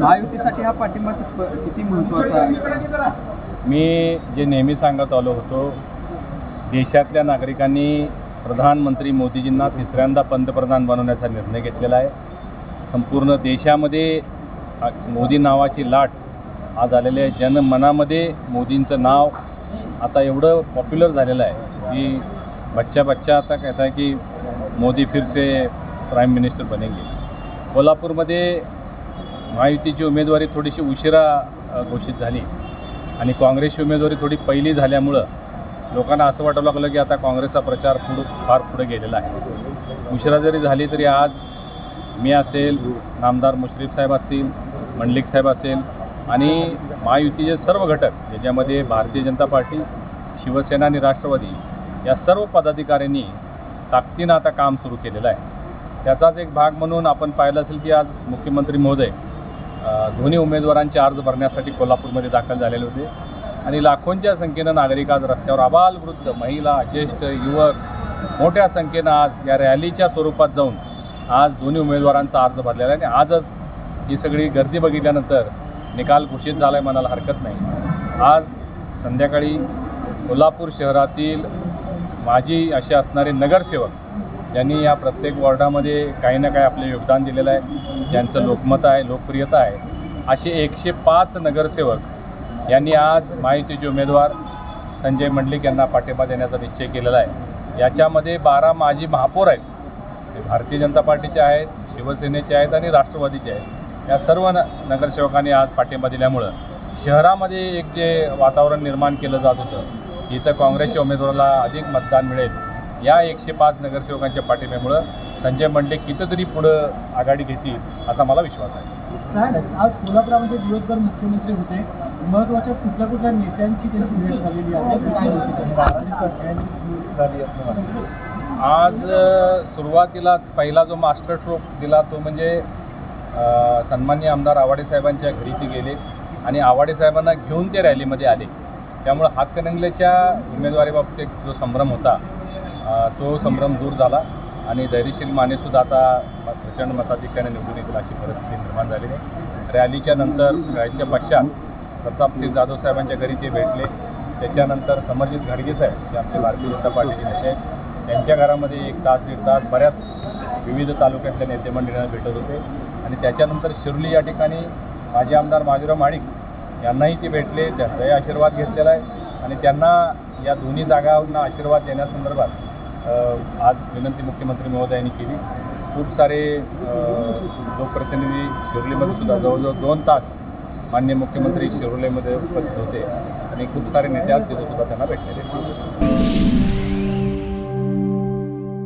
महायुतीसाठी हा पाठिंबा किती महत्त्वाचा आहे? मी जे नेहमी सांगत आलो होतो देशातल्या नागरिकांनी प्रधानमंत्री मोदीजींना तिसऱ्यांदा पंतप्रधान बनवण्याचा निर्णय घेतलेला आहे. संपूर्ण देशामध्ये मोदी नावाची लाट आज आलेली आहे. जनमनामध्ये मोदींचं नाव आता एवढं पॉप्युलर झालेलं आहे की बच्चा बच्चा आता कहता है की मोदी फिर से प्राईम मिनिस्टर बनेंगे। कोल्हापूरमध्ये महायुतीची उमेदवारी थोडीशी उशिरा घोषित झाली आणि काँग्रेसची उमेदवारी थोडी पहिली झाल्यामुळं लोकांना असं वाटू लागलं की आता काँग्रेसचा प्रचार पुढं फार पुढे गेलेला आहे. उशिरा जरी झाली तरी आज मी असेल नामदार मुश्रीफ साहेब असतील मंडलिक साहेब असेल आणि महायुतीचे सर्व घटक ज्याच्यामध्ये भारतीय जनता पार्टी शिवसेना आणि राष्ट्रवादी या सर्व पदाधिकाऱ्यांनी ताकदीनं आता काम सुरू केलेलं आहे. त्याचाच एक भाग म्हणून आपण पाहिलं असेल की आज मुख्यमंत्री महोदय दोन्ही उमेदवारांचे अर्ज भरण्यासाठी कोल्हापूरमध्ये दाखल झालेले होते. आणि लाखोंच्या संख्येनं नागरिक आज रस्त्यावर आबाल वृद्ध महिला ज्येष्ठ युवक मोठ्या संख्येनं आज या रॅलीच्या स्वरूपात जाऊन आज दोन्ही उमेदवारांचा अर्ज भरलेला आहे. आणि आजच ही सगळी गर्दी बघितल्यानंतर निकाल घोषित झाला आहे म्हणायला हरकत नाही. आज संध्याकाळी कोल्हापूर शहरातील माजी असे असणारे नगरसेवक ज्यांनी या प्रत्येक वॉर्डामध्ये काही ना काही आपले योगदान दिलेलं आहे. ज्यांचं लोकमत आहे लोकप्रियता आहे. असे एकशे पाच नगरसेवक यांनी आज महायुतीचे उमेदवार संजय मंडलिक यांना पाठिंबा देण्याचा निश्चय केलेला आहे. याच्यामध्ये बारा माजी महापौर आहेत. ते भारतीय जनता पार्टीचे आहेत शिवसेनेचे आहेत आणि राष्ट्रवादीचे आहेत. या सर्व न नगरसेवकांनी आज पाठिंबा दिल्यामुळं शहरामध्ये एक जे वातावरण निर्माण केलं जात होतं इथं काँग्रेसच्या उमेदवाराला अधिक मतदान मिळेल. या एकशे पाच नगरसेवकांच्या पाठिंब्यामुळं संजय मंडलिक कितीतरी पुढं आघाडी घेतील असा मला विश्वास आहे. साहेब आज कोल्हापुरामध्ये दिवसभर मुख्यमंत्री होते. महत्त्वाच्या कुठल्या कुठल्या नेत्यांची त्यांची भेट झालेली आहे. आज अ, सुरुवातीलाच पहिला जो मास्टर स्ट्रोक दिला तो म्हणजे अ, सन्माननीय आमदार आवाडे साहेबांच्या घरी ते गेले. आणि आवाडे साहेबांना घेऊन ते रॅलीमध्ये आले. त्यामुळं हातकणंगलेच्या उमेदवारीबाबत एक जो संभ्रम होता तो संभ्रम दूर झाला आणि धैर्यशील मानेसुद्धा आता प्रचंड मताधिक्याने निवडून येतील अशी परिस्थिती निर्माण झाली आहे. रॅलीच्या नंतर रॅलीच्या पश्चात प्रतापसिंग जाधव साहेबांच्या घरी ते भेटले. त्याच्यानंतर समरजित घाडगे साहेब जे आमचे भारतीय जनता पार्टीचे नेते आहेत त्यांच्या घरामध्ये एक तास दीड तास बऱ्याच विविध तालुक्यातल्या नेते मंडळींना भेटत होते. आणि त्याच्यानंतर शिर्ली या ठिकाणी माजी आमदार माजीराव माणिक यांनाही ते भेटले त्यांचाही आशीर्वाद घेतलेला आहे आणि त्यांना या दोन्ही जागांना आशीर्वाद देण्यासंदर्भात आज विनंती मुख्यमंत्री महोदयांनी केली. खूप सारे लोकप्रतिनिधी शिरोलीमध्ये सुद्धा जवळजवळ दोन तास माननीय मुख्यमंत्री शिरोलीमध्ये उपस्थित होते आणि खूप सारे नेते आज तिथेसुद्धा त्यांना भेटलेले